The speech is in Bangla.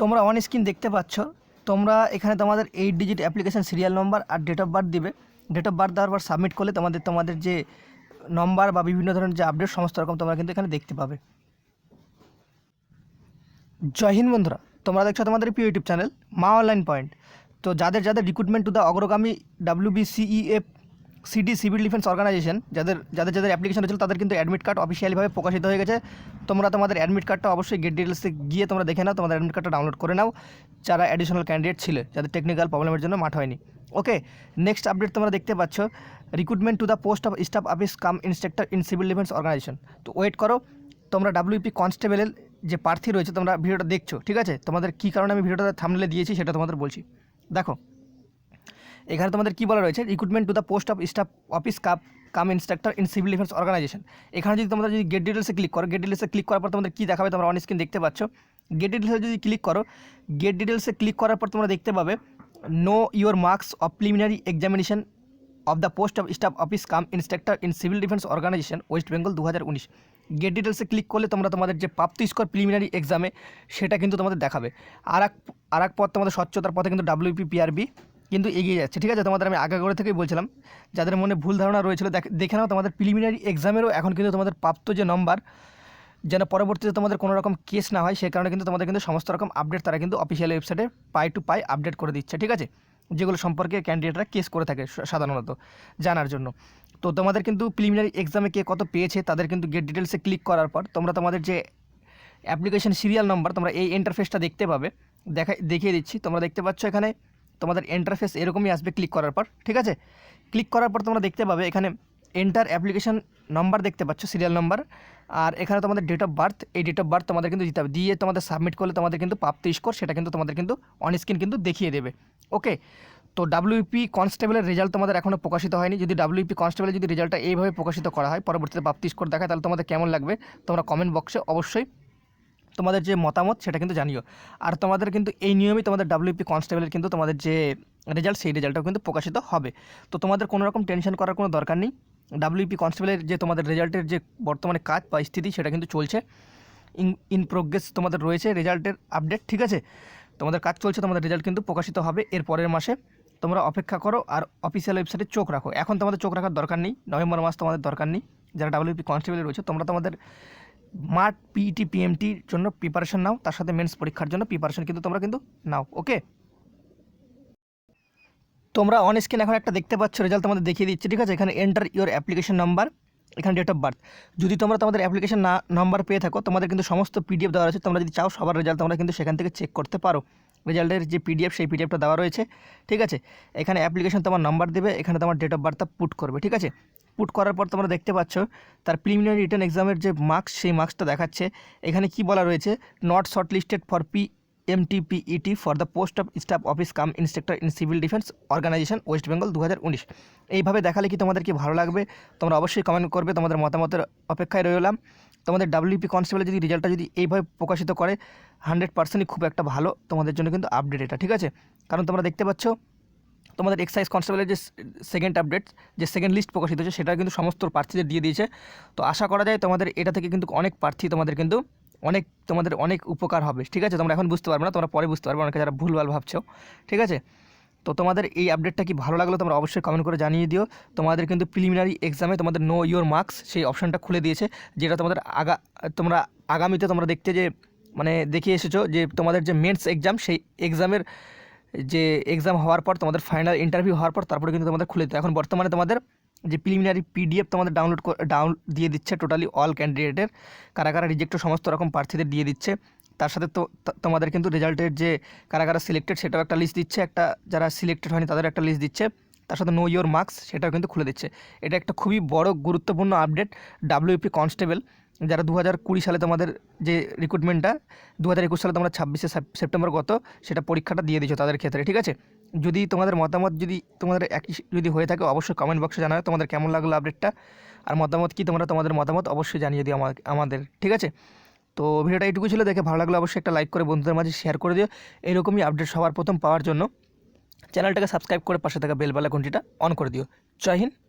তোমরা অন স্ক্রিন দেখতে পাচ্ছ, তোমরা এখানে তোমাদের eight digit application serial number R date of birth দিবে। ডেট অফ বার্থ দেওয়ার পর সাবমিট করলে তোমাদের তোমাদের যে নম্বর বা বিভিন্ন ধরনের যে আপডেট সমস্ত রকম তোমরা কিন্তু এখানে দেখতে পাবে। জয় হিন্দ বন্ধুরা, তোমরা দেখছ তোমাদের প্রিয় YouTube channel Maa online point. তো যাদের যাদের রিক্রুটমেন্ট টু দ্য অগ্রগামী WBCEF CD civil defence organisation, যাদের যাদের যাদের অ্যাপ্লিকেশন হয়েছিল তাদের কিন্তু অ্যাডমিট কার্ড অফিসিয়ালিভাবে প্রকাশিত হয়ে গেছে। তোমরা তোমাদের অ্যাডমিট কার্ডটা অবশ্যই গেট ডিটেলসে গিয়ে তোমরা দেখে নাও, তোমাদের অ্যাডমিট কার্ডটা ডাউনলোড করে নাও, যারা অ্যাডিশনাল ক্যান্ডিডেট ছিল, যাদের টেকনিক্যাল প্রবলেমের জন্য মাঠ হয়নি। ওকে নেক্সট আপডেট তোমরা দেখতে পাচ্ছ recruitment to the post of staff office cum instructor in civil defence organisation তো ওয়েট করো, তোমরা ডাব্লিউপি কনস্টেবলের যে প্রার্থী রয়েছে, তোমরা ভিডিওটা দেখছ, ঠিক আছে? তোমাদের কী কারণে আমি ভিডিওটা থামলে দিয়েছি সেটা তোমাদের বলছি। দেখো এখানে তোমাদের কী বলা রয়েছে? Recruitment to the post of staff office cup cum instructor in civil defence organisation এখানে যদি তোমরা যদি গেট ডিটেলসে ক্লিক করো গেট ডিটেলসে ক্লিক করার পর তোমাদের কী দেখাবে তোমরা অন স্ক্রিন দেখতে পাচ্ছ। গেট ডিটেলসে যদি ক্লিক করো গেট ডিটেলসে ক্লিক করার পর তোমরা দেখতে পাবে know your marks of preliminary examination of the post of staff office cum instructor in civil defence organisation West Bengal দু হাজার উনিশ গেট ডিটেলসে ক্লিক করলে তোমরা তোমাদের যে প্রাপ্ত স্কোর প্রিলিমিনারি এক্সামে সেটা কিন্তু তোমাদের দেখাবে। আর এক আর এক পথ তোমাদের স্বচ্ছতার পথে কিন্তু ডাব্লিউপি পিআরবি কিন্তু এগিয়ে যাচ্ছে। ঠিক আছে, তোমাদের আমি আগে করে থেকেই বলছিলাম, যাদের মনে ভুল ধারণা রয়েছিল, দেখ- নাও, তোমাদের প্রিলিমিনারি এক্সামেরও এখন কিন্তু তোমাদের প্রাপ্ত যে নম্বর যেন পরবর্তীতে তোমাদের কোনো রকম কেস না হয় সেই কারণে কিন্তু তোমাদের কিন্তু সমস্ত রকম আপডেট তারা কিন্তু অফিসিয়াল ওয়েবসাইটে পাই টু পাই আপডেট করে দিচ্ছে, ঠিক আছে? যেগুলো সম্পর্কে ক্যান্ডিডেটরা কেস করে থাকে সাধারণত জানার জন্য। তো তোমাদের কিন্তু প্রিলিমিনারি এক্সামে কে কত পেয়েছে, তাদের কিন্তু গেট ডিটেলসে ক্লিক করার পর, তোমরা তোমাদের যে অ্যাপ্লিকেশন সিরিয়াল নাম্বার তোমরা এই ইন্টারফেসটা দেখতে পাবে। দেখা দেখিয়ে দিচ্ছি, তোমরা দেখতে পাচ্ছ এখানে তোমাদের ইন্টারফেস এরকমই আসবে ক্লিক করার পর, ঠিক আছে? ক্লিক করার পর তোমরা দেখতে পাবে এখানে এন্টার অ্যাপ্লিকেশন নাম্বার দেখতে পাচ্ছ সিরিয়াল নাম্বার আর এখানে তোমাদের ডেট অফ বার্থ এই ডেট অফ বার্থ তোমাদের কিন্তু দিতে হবে। দিয়ে তোমাদের সাবমিট করলে তোমাদের কিন্তু প্রাপ্ত স্কোর সেটা কিন্তু তোমাদের কিন্তু অন স্ক্রিন কিন্তু দেখিয়ে দেবে। ওকে তো ডাব্লিউপি কনস্টেবলের রেজাল্ট তোমাদের এখনও প্রকাশিত হয়নি। যদি ডাব্লিউপি কনস্টেবলের যদি রেজাল্টটা এইভাবে প্রকাশিত করা হয়, পরবর্তীতে প্রাপ্তি স্কোর দেখায়, তাহলে তোমাদের কেমন লাগবে? তোমরা কমেন্ট বক্সে অবশ্যই তোমাদের যে মতামত সেটা কিন্তু জানিও। আর তোমাদের কিন্তু এই নিয়মেই তোমাদের ডাব্লিউপি কনস্টেবলের কিন্তু তোমাদের যে রেজাল্ট সেই রেজাল্টটাও কিন্তু প্রকাশিত হবে। তো তোমাদের কোনো রকম টেনশন করার কোনো দরকার নেই। ডাব্লিউপি কনস্টেবলের যে তোমাদের রেজাল্টের যে বর্তমানে কাজ বা স্থিতি, সেটা কিন্তু চলছে। ইন ইন প্রোগ্রেস তোমাদের রয়েছে রেজাল্টের আপডেট ঠিক আছে? তোমাদের কাজ চলছে, তোমাদের রেজাল্ট কিন্তু প্রকাশিত হবে এর পরের মাসে। তোমরা অপেক্ষা করো আর অফিসিয়াল ওয়েবসাইটে চোখ রাখো। এখন তোমাদের চোখ রাখার দরকার নেই। নভেম্বর মাস তোমাদের দরকার নেই। যারা ডাব্লিউপি কনস্টেবল রয়েছে, তোমরা তোমাদের মাঠ পিইটি পিএমটির জন্য প্রিপারেশন নাও, তার সাথে মেন্স পরীক্ষার জন্য প্রিপারেশন কিন্তু তোমরা কিন্তু নাও ওকে তোমরা অন স্ক্রিন এখন একটা দেখতে পাচ্ছ রেজাল্ট তোমাদের দেখিয়ে দিচ্ছে, ঠিক আছে? এখানে এন্টার ইওর অ্যাপ্লিকেশন নাম্বার এখানে ডেট অফ বার্থ যদি তোমরা তোমাদের অ্যাপ্লিকেশন না নাম্বার পেয়ে থাকো, তোমাদের কিন্তু সমস্ত পিডিএফ দেওয়া রয়েছে, তোমরা যদি চাও সবার রেজাল্ট তোমরা কিন্তু সেখান থেকে চেক করতে পারো। রেজাল্টের যে পিডিএফ সেই পিডিএফটা দেওয়া রয়েছে, ঠিক আছে? এখানে অ্যাপ্লিকেশন তোমার নাম্বার দেবে, এখানে তোমার ডেট অফ বার্থটা পুট করবে, ঠিক আছে? পুট করার পর তোমরা দেখতে পাচ্ছ, তার প্রিলিমিনারি রিটার্ন এক্সামের যে মার্কস সেই মার্কসটা দেখাচ্ছে। এখানে কি বলা রয়েছে? Not shortlisted for P MTPET for the post of staff office cum instructor in civil defence organisation West Bengal দু হাজার উনিশ। এইভাবে দেখালে কি তোমাদের কি ভালো লাগবে? তোমরা অবশ্যই কমেন্ট করবে, তোমাদের মতামতের অপেক্ষায় রইলাম। তোমাদের ডাব্লিউপি কনস্টেবলের যদি রেজাল্টটা যদি এইভাবে প্রকাশিত করে হান্ড্রেড পার্সেন্টই খুব একটা ভালো, তোমাদের জন্য কিন্তু আপডেট এটা, ঠিক আছে? কারণ তোমরা দেখতে পাচ্ছ তোমাদের এক্সাইজ কনস্টেবলের যে সেকেন্ড আপডেট যে সেকেন্ড লিস্ট প্রকাশিত হয়েছে, সেটা কিন্তু সমস্ত প্রার্থীদের দিয়ে দিয়েছে। তো আশা করা যায় তোমাদের এটা থেকে কিন্তু অনেক প্রার্থী তোমাদের কিন্তু অনেক, তোমাদের অনেক উপকার হবে, ঠিক আছে? তোমরা এখন বুঝতে পারবে না, তোমরা পরে বুঝতে পারবে, অনেকে যারা ভুলভাল ভাবছ, ঠিক আছে? তো তোমাদের এই আপডেটটা কি ভালো লাগল তোমরা অবশ্যই কমেন্ট করে জানিয়ে দিও। তোমাদের কিন্তু প্রিলিমিনারি এক্সামে তোমাদের নো ইওর মার্কস সেই অপশানটা খুলে দিয়েছে, যেটা তোমাদের আগা, তোমরা আগামীতে তোমরা দেখতে যে মানে দেখিয়ে এসেছ যে তোমাদের যে মেন্স এক্সাম সেই এক্সামের যে এক্সাম হওয়ার পর, তোমাদের ফাইনাল ইন্টারভিউ হওয়ার পর, তারপরে কিন্তু তোমাদের খুলে দিতে এখন বর্তমানে তোমাদের যে প্রিলিমিনারি পিডিএফ তোমাদের ডাউনলোড ডাউন দিয়ে দিচ্ছে টোটালি অল ক্যান্ডিডেটের কারা কারা রিজেক্ট সমস্ত রকম প্রার্থীদের দিয়ে দিচ্ছে, তার সাথে তো তোমাদের কিন্তু রেজাল্টের যে কারা কারা সিলেক্টেড সেটাও একটা লিস্ট দিচ্ছে, একটা যারা সিলেক্টেড হয়নি তাদের একটা লিস্ট দিচ্ছে, তার সাথে নো ইয়োর মার্কস সেটাও কিন্তু খুলে দিচ্ছে। এটা একটা খুবই বড় গুরুত্বপূর্ণ আপডেট ডাব্লিউপি কনস্টেবল যারা দু হাজার কুড়ি সালে তোমাদের যে রিক্রুটমেন্টটা দু হাজার একুশ সালে তোমরা ছাব্বিশে সেপ্টেম্বর গত, সেটা পরীক্ষাটা দিয়ে দিচ্ছ তাদের ক্ষেত্রে, ঠিক আছে? যদি তোমাদের মতামত যদি তোমাদের একই যদি হয়ে থাকে, অবশ্যই কমেন্ট বক্সে জানাও তোমাদের কেমন লাগল আপডেটটা আর মতামত কি তোমরা তোমাদের মতামত অবশ্যই জানিয়ে দিও আমা- আমাদের, ঠিক আছে? তো ভিডিওটা এইটুকু ছিল, দেখে ভালো লাগল অবশ্যই একটা লাইক করে বন্ধুদের মাঝে শেয়ার করে দিও। এরকমই আপডেট সবার প্রথম পাওয়ার জন্য চ্যানেলটাকে সাবস্ক্রাইব করে পাশে থাকা বেল বেলা ঘন্টিটা অন করে দিও। জয় হিন্দ।